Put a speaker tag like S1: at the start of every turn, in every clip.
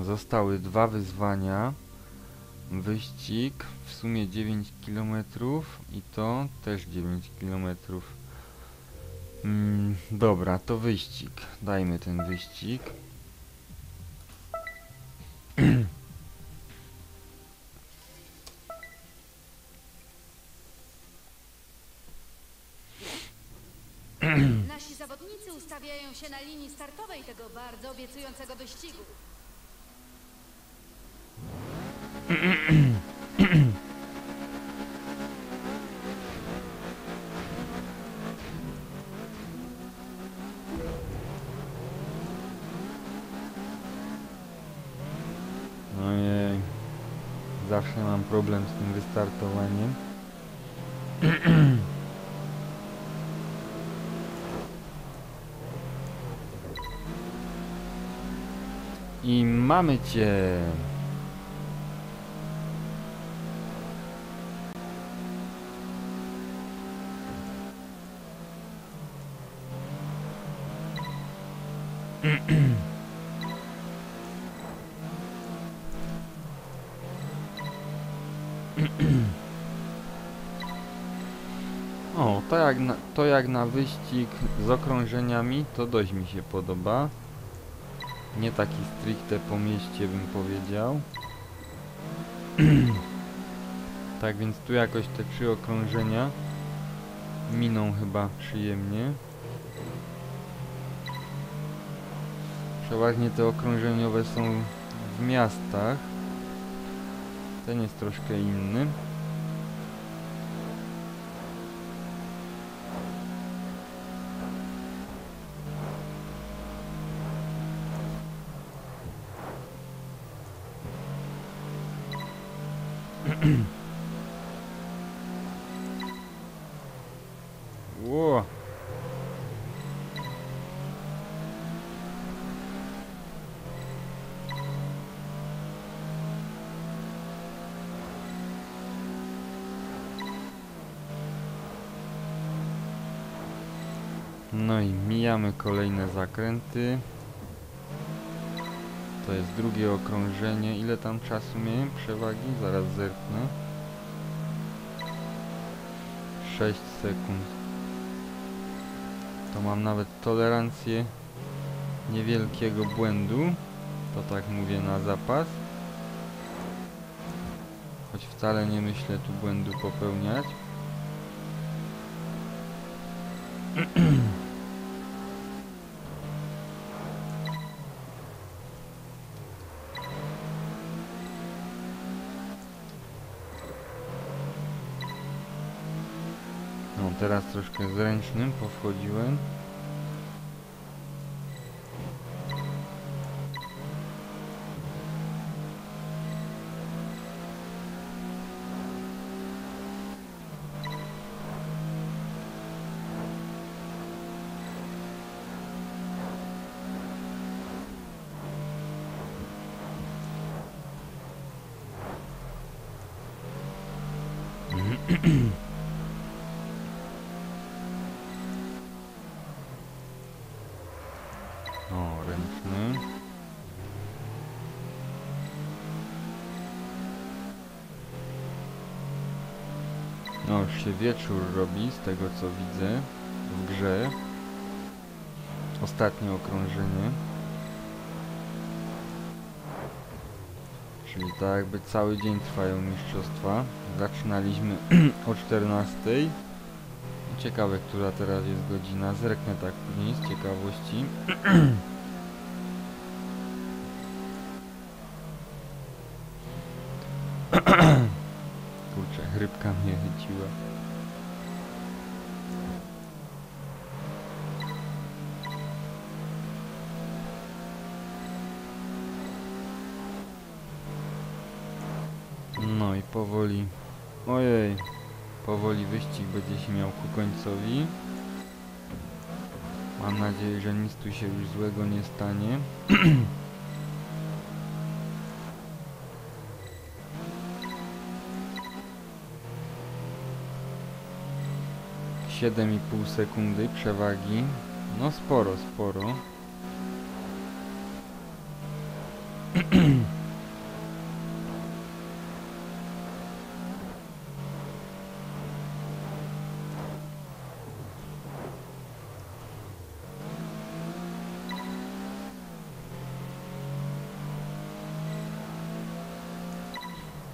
S1: Zostały dwa wyzwania. Wyścig w sumie 9 km i to też 9 km. Mm, dobra, to wyścig. Dajmy ten wyścig.
S2: Nasi zawodnicy ustawiają się na linii startowej tego bardzo obiecującego wyścigu.
S1: Ojej. Zawsze mam problem z tym wystartowaniem. I mamy cię. O, to jak, na, to jak na wyścig z okrążeniami, to dość mi się podoba. Nie taki stricte po mieście bym powiedział. tak więc tu jakoś te trzy okrążenia miną chyba przyjemnie. Przeważnie te okrążeniowe są w miastach. Ten jest troszkę inny. No i mijamy kolejne zakręty. To jest drugie okrążenie. Ile tam czasu miałem przewagi? Zaraz zerknę. 6 sekund. To mam nawet tolerancję niewielkiego błędu. To tak mówię na zapas. Choć wcale nie myślę tu błędu popełniać. teraz troszkę zręcznym powchodziłem. O, się wieczór robi, z tego co widzę w grze. Ostatnie okrążenie. Czyli tak jakby cały dzień trwają mistrzostwa. Zaczynaliśmy o 14. Ciekawe, która teraz jest godzina. Zerknę tak później z ciekawości. rybka mnie chyciła. No i powoli. Ojej. Powoli wyścig będzie się miał ku końcowi. Mam nadzieję, że nic tu się już złego nie stanie. Siedem i pół sekundy przewagi. No sporo, sporo.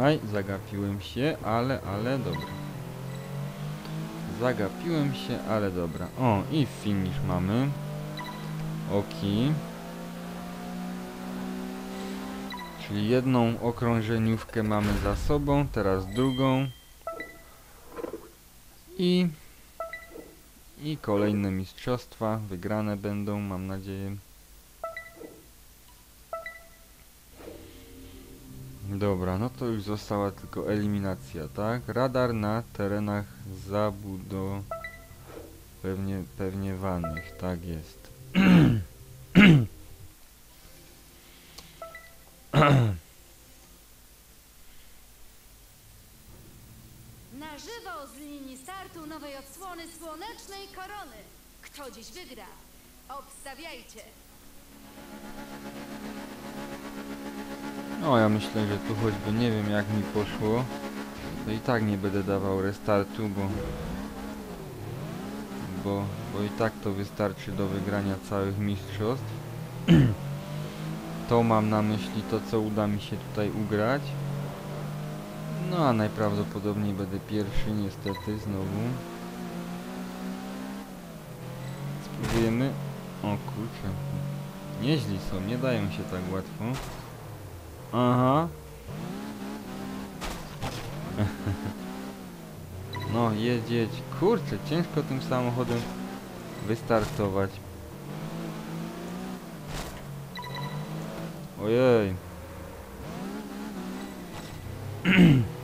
S1: Aj, zagapiłem się, ale, ale dobra. Zagapiłem się, ale dobra. O, i finish mamy. Oki. Czyli jedną okrążeniówkę mamy za sobą, teraz drugą. I... I kolejne mistrzostwa wygrane będą, mam nadzieję. Dobra, no to już została tylko eliminacja, tak? Radar na terenach zabudow... Pewnie, pewnie wanych, tak jest.
S2: Na żywo z linii startu nowej odsłony słonecznej korony. Kto dziś wygra? Obstawiajcie.
S1: No ja myślę, że tu choćby nie wiem jak mi poszło, to i tak nie będę dawał restartu, bo... Bo, bo i tak to wystarczy do wygrania całych mistrzostw. to mam na myśli to, co uda mi się tutaj ugrać. No a najprawdopodobniej będę pierwszy niestety znowu. Spróbujemy... O kurczę. Nieźli są, nie dają się tak łatwo. Aha. No, jedź. Kurczę, ciężko tym samochodem wystartować. Ojej.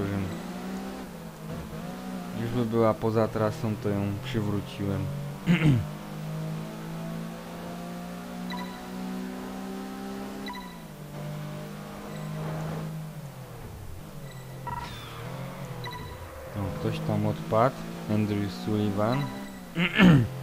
S1: A, po co, że... Już by była poza trasą, to ją przywróciłem. Ktoś tam odpadł. Andrew Sullivan.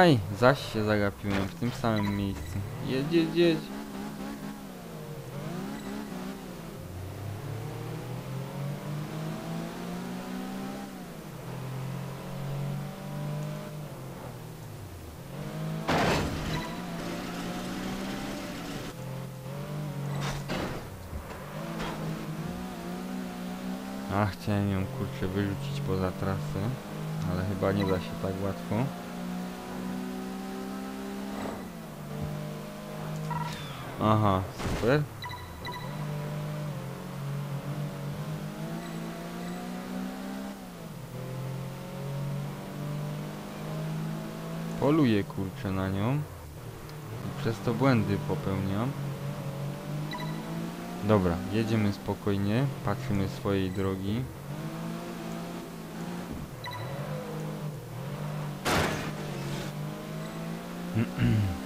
S1: Aj, zaś się zagapiłem w tym samym miejscu. Jedź, jedź, jedź. A, chciałem ją kurczę wyrzucić poza trasę, ale chyba nie da się tak łatwo. Aha, super. Poluję kurczę na nią. I przez to błędy popełniam. Dobra, jedziemy spokojnie, patrzymy swojej drogi.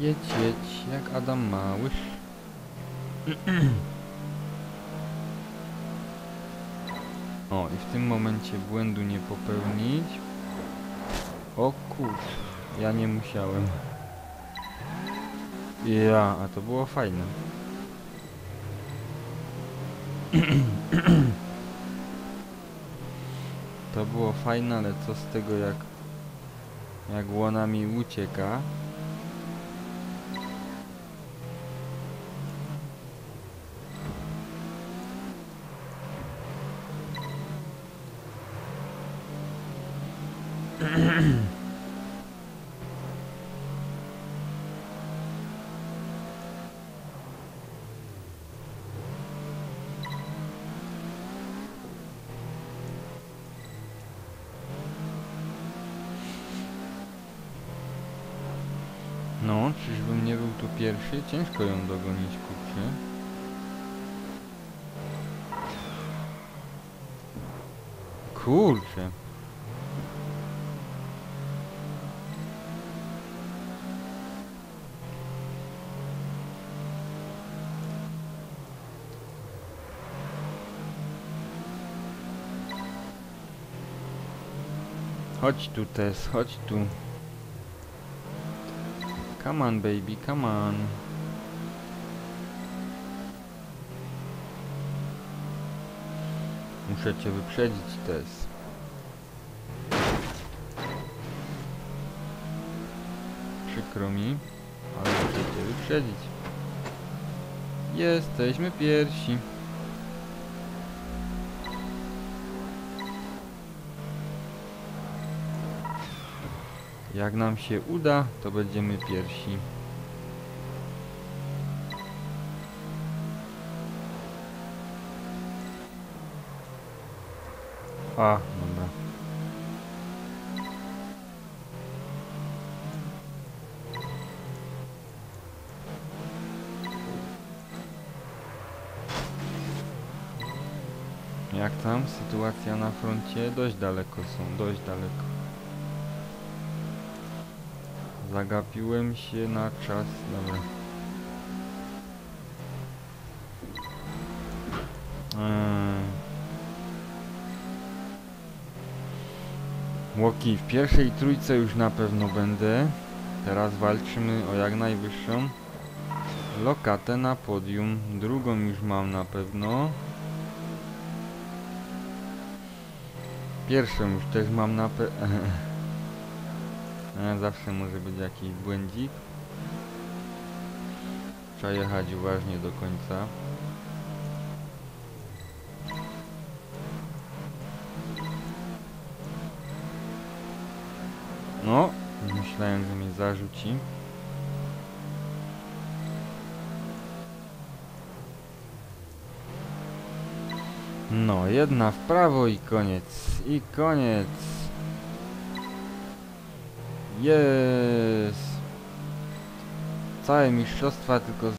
S1: Jedź, jedź, jak Adam Małysz. O, i w tym momencie błędu nie popełnić. O kurczę, ja nie musiałem. Ja, a to było fajne. To było fajne, ale co z tego jak jak łona mi ucieka. No, czyżbym nie był tu pierwszy? Ciężko ją dogonić, kurczę. Kurczę. Chodź tu, Tess, chodź tu. Come on, baby, come on. Muszę cię wyprzedzić, Tess. Przykro mi, ale muszę cię wyprzedzić. Jesteśmy pierwsi. Jak nam się uda, to będziemy pierwsi. A, dobra. Jak tam sytuacja na froncie? Dość daleko są, dość daleko. Zagapiłem się na czas. Dobra. Eee. Łoki, w pierwszej trójce już na pewno będę. Teraz walczymy o jak najwyższą lokatę na podium. Drugą już mam na pewno. Pierwszą już też mam na pewno. E, Zawsze może być jakiś błędzik. Trzeba jechać uważnie do końca. No, myślałem, że mnie zarzuci. No, jedna w prawo i koniec. I koniec. Jest. Całe mistrzostwa tylko